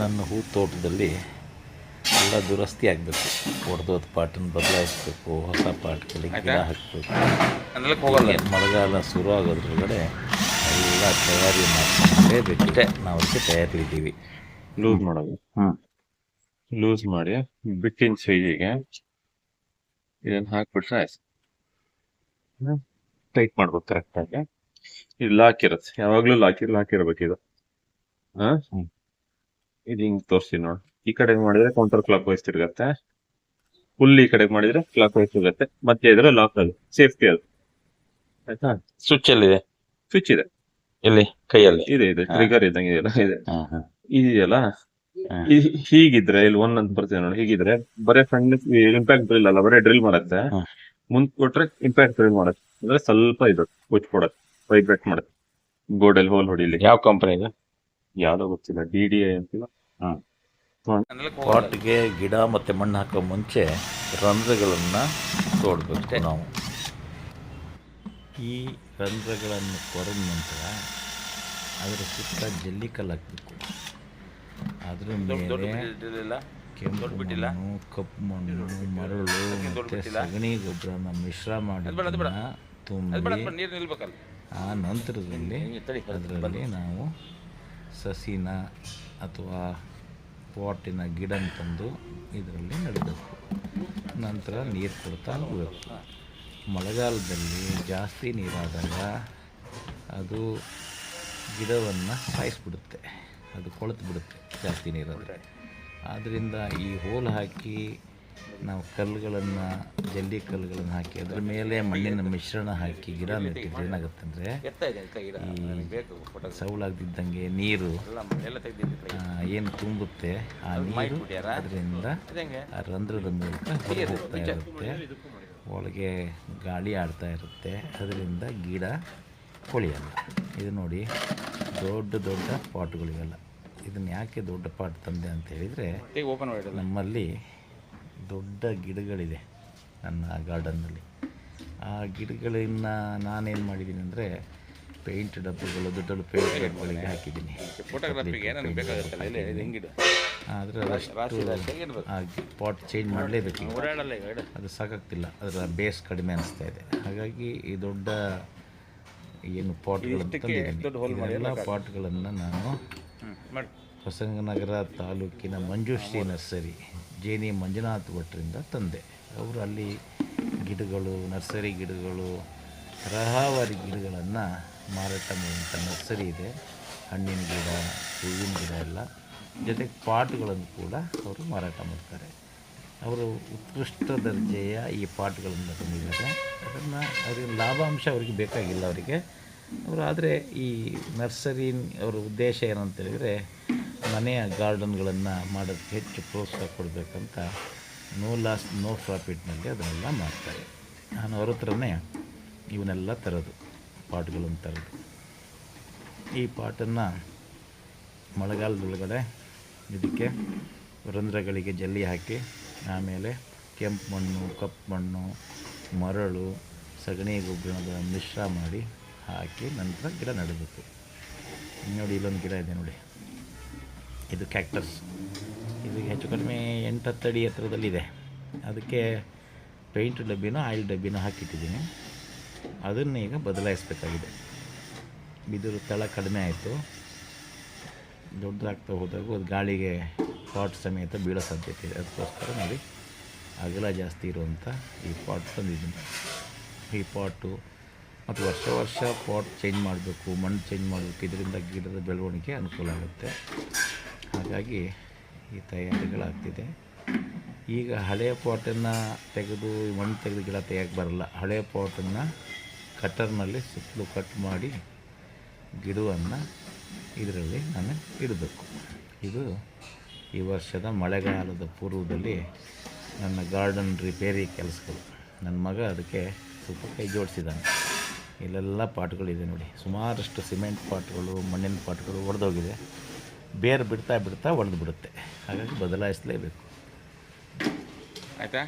ನನ್ನ ಹೂ ತೋಟದಲ್ಲಿ ಎಲ್ಲ ದುರಸ್ತಿ ಆಗಬೇಕು. ಒಡೆದೋದ ಪಾಟನ್ನು ಬದಲಾಯಿಸ್ಬೇಕು ಹೊಸ ಪಾಟ್ಗಳಿಗೆ ಗಿಡ ಹಾಕಬೇಕು. ಮಳೆಗಾಲ ಶುರು ಆಗೋದ್ರೊಳಗಡೆ ಎಲ್ಲ ತಯಾರಿ ಮಾಡಲೇಬೇಕು ನಾವು ಅದಕ್ಕೆ ತಯಾರಿಲಿದ್ದೀವಿ ಲೂಸ್ ಮಾಡೋದು. ಹ್ಞೂ ಲೂಸ್ ಮಾಡಿ ಬಿಟ್ಟಿನ ಸೈಜಿಗೆ ಇದನ್ನು ಹಾಕ್ಬಿಟ್ರೆ ಆಯ್ತು. ಟೈಟ್ ಮಾಡ್ಬೇಕು ಕರೆಕ್ಟಾಗಿ ಇದು ಲಾಕ್ ಇರುತ್ತೆ. ಯಾವಾಗಲೂ ಲಾಕ್ ಲಾಕ್ ಇರಬೇಕು ಇದು ಹಾಂ? ಹ್ಮ್. ಇದು ಹಿಂಗ್ ತೋರಿಸಿ ನೋಡಿ. ಈ ಕಡೆ ಮಾಡಿದ್ರೆ ಕೌಂಟರ್ ಕ್ಲಾಕ್ ವೈಸ್ ತಿರುಗತ್ತೆ. ಫುಲ್ ಈ ಕಡೆ ಮಾಡಿದ್ರೆ ಕ್ಲಾಕ್ ವೈಸ್ ತಿರುಗತ್ತೆ. ಮತ್ತೆ ಇದ್ರೆ ಲಾಕ್ ಅದು. ಸೇಫ್ಟಿ ಅದು. ಆಯ್ತಾ? ಸ್ವಿಚ್ ಎಲ್ಲಿದೆ? ಸ್ವಿಚ್ ಇದೆ. ಎಲ್ಲಿ? ಕೈಯಲ್ಲಿ? ಇದೆ ಇದೆ. ಟ್ರಿಗರ್ ಇದ್ದಂಗೆ ಇದೆಯಲ್ಲ ಇದೆ. ಇದೆಯಲ್ಲ? ಹೀಗಿದ್ರೆ ಇಲ್ಲಿ ಒನ್ ಅಂತ ಬರ್ತೀವಿ ನೋಡಿ ಹೀಗಿದ್ರೆ ಬರೇ ಫ್ರಂಟ್ ಇಂಪ್ಯಾಕ್ಟ್ ಡ್ರಿಲ್ ಅಲ್ಲ ಬರೇ ಡ್ರಿಲ್ ಮಾಡತ್ತೆ. ಮುಂದ್ ಕೊಟ್ರೆ ಇಂಪ್ಯಾಕ್ಟ್ ಡ್ರಿಲ್ ಮಾಡತ್ತೆ. ಅಂದ್ರೆ ಸ್ವಲ್ಪ ಇದು ಕುಚ್ ಕೊಡತ್ತೆ ವೈಬ್ರೇಟ್ ಮಾಡತ್ತೆ ಗೋಡಲ್ಲಿ ಹೋಲ್ ಹೊಡಿಲಿ ಯಾವ ಕಂಪನಿ ಇದು? ಯಾವ್ದೋ ಗೊತ್ತಿಲ್ಲ. ಡಿ ಡಿ ಐ ಅಂತಿಲ್ಲ ಪಾಟ್ಗೆ ಗಿಡ ಮತ್ತೆ ಮಣ್ಣು ಹಾಕೋ ಮುಂಚೆ ರಂಧ್ರಗಳನ್ನು ತೋಡಬೇಕು ನಾವು. ಈ ರಂಧ್ರಗಳನ್ನು ಕೊರೆದ ನಂತರ ಅದರ ಸುತ್ತ ಜಲ್ಲಿ ಕಲ್ಲು ಹಾಕಬೇಕು. ಅದ್ರ ಮೇಲೆ ಕೆಂಪು ಮಣ್ಣು ಕಪ್ಪು ಮಣ್ಣು ಮರಳು ಮತ್ತು ಸಗಣಿ ಗೊಬ್ಬರನ ಮಿಶ್ರ ಮಾಡಿ ತುಂಬ ಆ ನಂತರದಲ್ಲಿ ಅದರಲ್ಲಿ ನಾವು ಸಸಿನ ಅಥವಾ ಪಾಟಿನ ಗಿಡನ ತಂದು ಇದರಲ್ಲಿ ನೆಡಬೇಕು. ನಂತರ ನೀರು ಕೊಡ್ತಾ ಹೋಗಬೇಕು. ಮಳೆಗಾಲದಲ್ಲಿ ಜಾಸ್ತಿ ನೀರಾದಾಗ ಅದು ಗಿಡವನ್ನು ಸಾಯಿಸ್ಬಿಡುತ್ತೆ. ಅದು ಕೊಳೆತು ಬಿಡುತ್ತೆ ಜಾಸ್ತಿ ನೀರಾದರೆ. ಆದ್ದರಿಂದ ಈ ಹೋಲ್ ಹಾಕಿ ನಾವು ಕಲ್ಲುಗಳನ್ನು ಜಲ್ಲಿ ಕಲ್ಲುಗಳನ್ನು ಹಾಕಿ ಅದ್ರ ಮೇಲೆ ಮಣ್ಣಿನ ಮಿಶ್ರಣ ಹಾಕಿ ಗಿಡ ನೆಟ್ಟಿದ್ರೆ ಏನಾಗುತ್ತೆ ಅಂದರೆ ಸೌಳಾಗ್ದಿದ್ದಂಗೆ ನೀರು ಏನು ತುಂಬುತ್ತೆ ಆ ನೀರು ಅದರಿಂದ ಆ ರಂಧ್ರದ ಮೂಲಕ ಹೋಗ್ತಾ ಇರುತ್ತೆ. ಒಳಗೆ ಗಾಳಿ ಆಡ್ತಾ ಇರುತ್ತೆ. ಅದರಿಂದ ಗಿಡ ಕೊಳಿಯಲ್ಲ. ಇದು ನೋಡಿ ದೊಡ್ಡ ದೊಡ್ಡ ಪಾಟ್ಗಳಿವೆಲ್ಲ. ಇದನ್ನು ಯಾಕೆ ದೊಡ್ಡ ಪಾಟ್ ತಂದೆ ಅಂತ ಹೇಳಿದರೆ ನಮ್ಮಲ್ಲಿ ದೊಡ್ಡ ಗಿಡಗಳಿದೆ ನನ್ನ ಗಾರ್ಡನ್ನಲ್ಲಿ. ಆ ಗಿಡಗಳನ್ನು ನಾನೇನು ಮಾಡಿದ್ದೀನಿ ಅಂದರೆ ಪೇಂಟ್ ಡಬ್ಬಗಳು ದೊಡ್ಡ ದೊಡ್ಡ ಪೇಂಟ್ ಡಬ್ಬಗಳಿಗೆ ಹಾಕಿದ್ದೀನಿ. ಆದರೆ ಅದಷ್ಟು ಪಾಟ್ ಚೇಂಜ್ ಮಾಡಲೇಬೇಕು ಅದು ಸಾಕಾಗ್ತಿಲ್ಲ. ಅದರ ಬೇಸ್ ಕಡಿಮೆ ಅನಿಸ್ತಾ ಇದೆ. ಹಾಗಾಗಿ ಈ ದೊಡ್ಡ ಏನು ಪಾಟ್ಗಳನ್ನು ಪಾಟ್ಗಳನ್ನು ನಾನು ಹೊಸನಗರ ತಾಲೂಕಿನ ಮಂಜುಶ್ರೀ ನರ್ಸರಿ, ಜೇನಿ ಮಂಜುನಾಥ್ ಭಟ್ರಿಂದ ತಂದೆ. ಅವರು ಅಲ್ಲಿ ಗಿಡಗಳು, ನರ್ಸರಿ ಗಿಡಗಳು ತರಹವಾರಿ ಗಿಡಗಳನ್ನು ಮಾರಾಟ ಮಾಡುವಂಥ ನರ್ಸರಿ ಇದೆ. ಹಣ್ಣಿನ ಗಿಡ, ಹೂವಿನ ಗಿಡ ಎಲ್ಲ. ಜೊತೆಗೆ ಪಾಟ್ಗಳನ್ನು ಕೂಡ ಅವರು ಮಾರಾಟ ಮಾಡ್ತಾರೆ. ಅವರು ಉತ್ಕೃಷ್ಟ ದರ್ಜೆಯ ಈ ಪಾಟ್ಗಳನ್ನು ತಂದಿದ್ದಾರೆ. ಅದನ್ನು ಅವರಿಗೆ ಲಾಭಾಂಶ ಅವರಿಗೆ ಬೇಕಾಗಿಲ್ಲ ಅವರಿಗೆ. ಅವರು ಆದರೆ ಈ ನರ್ಸರಿ ಅವರ ಉದ್ದೇಶ ಏನಂತ ಹೇಳಿದರೆ ಮನೆಯ ಗಾರ್ಡನ್ಗಳನ್ನು ಮಾಡೋಕ್ಕೆ ಹೆಚ್ಚು ಪ್ರೋತ್ಸಾಹ ಕೊಡಬೇಕಂತ ನೋ ಲಾಸ್ ನೋ ಪ್ರಾಫಿಟ್ನಲ್ಲಿ ಅದನ್ನೆಲ್ಲ ಮಾಡ್ತಾರೆ. ನಾನು ಅವ್ರ ಹತ್ರನೇ ಇವನ್ನೆಲ್ಲ ತರೋದು, ಪಾಟ್ಗಳನ್ನು ತರೋದು. ಈ ಪಾಟನ್ನು ಮಳೆಗಾಲದೊಳಗಡೆ ಇದಕ್ಕೆ ರಂಧ್ರಗಳಿಗೆ ಜಲ್ಲಿ ಹಾಕಿ, ಆಮೇಲೆ ಕೆಂಪು ಮಣ್ಣು, ಕಪ್ಪು ಮಣ್ಣು, ಮರಳು, ಸಗಣಿ ಗೊಬ್ಬರದ ಮಿಶ್ರ ಮಾಡಿ ಹಾಕಿ ನಂತರ ಗಿಡ ನೆಡಬೇಕು. ನೋಡಿ ಇಲ್ಲೊಂದು ಗಿಡ ಇದೆ ನೋಡಿ. ಇದು ಕ್ಯಾಕ್ಟಸ್. ಇದು ಹೆಚ್ಚು ಕಡಿಮೆ ಎಂಟು ಹತ್ತು ಅಡಿ ಎತ್ತರದಲ್ಲಿದೆ. ಅದಕ್ಕೆ ಪೇಂಟ್ ಡಬ್ಬಿನೂ, ಆಯಿಲ್ ಡಬ್ಬಿನೋ ಹಾಕಿಟ್ಟಿದ್ದೀನಿ. ಅದನ್ನು ಈಗ ಬದಲಾಯಿಸಬೇಕಾಗಿದೆ. ಬಿದಿರು ತಳ ಕಡಿಮೆ ಆಯಿತು. ದೊಡ್ಡದಾಗ್ತಾ ಹೋದಾಗ ಅದು ಗಾಳಿಗೆ ಪಾಟ್ ಸಮೇತ ಬೀಳೋ ಸಾಧ್ಯತೆ ಇದೆ. ಅದಕ್ಕೋಸ್ಕರ ನೋಡಿ, ಅಗಲ ಜಾಸ್ತಿ ಇರುವಂಥ ಈ ಪಾಟ್ ತಂದಿದ್ದೀನಿ. ಈ ಪಾಟು ಮತ್ತು ವರ್ಷ ವರ್ಷ ಪಾಟ್ ಚೇಂಜ್ ಮಾಡಬೇಕು, ಮಣ್ಣು ಚೇಂಜ್ ಮಾಡಬೇಕು, ಇದರಿಂದ ಗಿಡದ ಬೆಳವಣಿಗೆ ಅನುಕೂಲ ಆಗುತ್ತೆ. ಹಾಗಾಗಿ ಈ ತಯಾರಿಗಳಾಗ್ತಿದೆ. ಈಗ ಹಳೆಯ ಪಾಟನ್ನು ತೆಗೆದು ಮಣ್ಣು ತೆಗೆದು ಗಿಡ ತೆಗೆಯೋಕ್ಕೆ ಬರಲ್ಲ. ಹಳೆಯ ಪಾಟನ್ನು ಕಟ್ಟರ್ನಲ್ಲಿ ಸುತ್ತಲೂ ಕಟ್ ಮಾಡಿ ಗಿಡವನ್ನು ಇದರಲ್ಲಿ ನಾನು ಇಡಬೇಕು. ಇದು ಈ ವರ್ಷದ ಮಳೆಗಾಲದ ಪೂರ್ವದಲ್ಲಿ ನನ್ನ ಗಾರ್ಡನ್ ರಿಪೇರಿ ಕೆಲಸಗಳು. ನನ್ನ ಮಗ ಅದಕ್ಕೆ ಸ್ವಲ್ಪ ಕೈ ಜೋಡಿಸಿದ್ದಾನೆ. ಇಲ್ಲೆಲ್ಲ ಪಾಟ್ಗಳಿದೆ ನೋಡಿ. ಸುಮಾರಷ್ಟು ಸಿಮೆಂಟ್ ಪಾಟ್ಗಳು, ಮಣ್ಣಿನ ಪಾಟ್ಗಳು ಒಡೆದೋಗಿದೆ. ಬೇರು ಬಿಡ್ತಾ ಬಿಡ್ತಾ ಒಡೆದು ಬಿಡುತ್ತೆ. ಹಾಗಾಗಿ ಬದಲಾಯಿಸಲೇಬೇಕು. ಆಯ್ತಾ?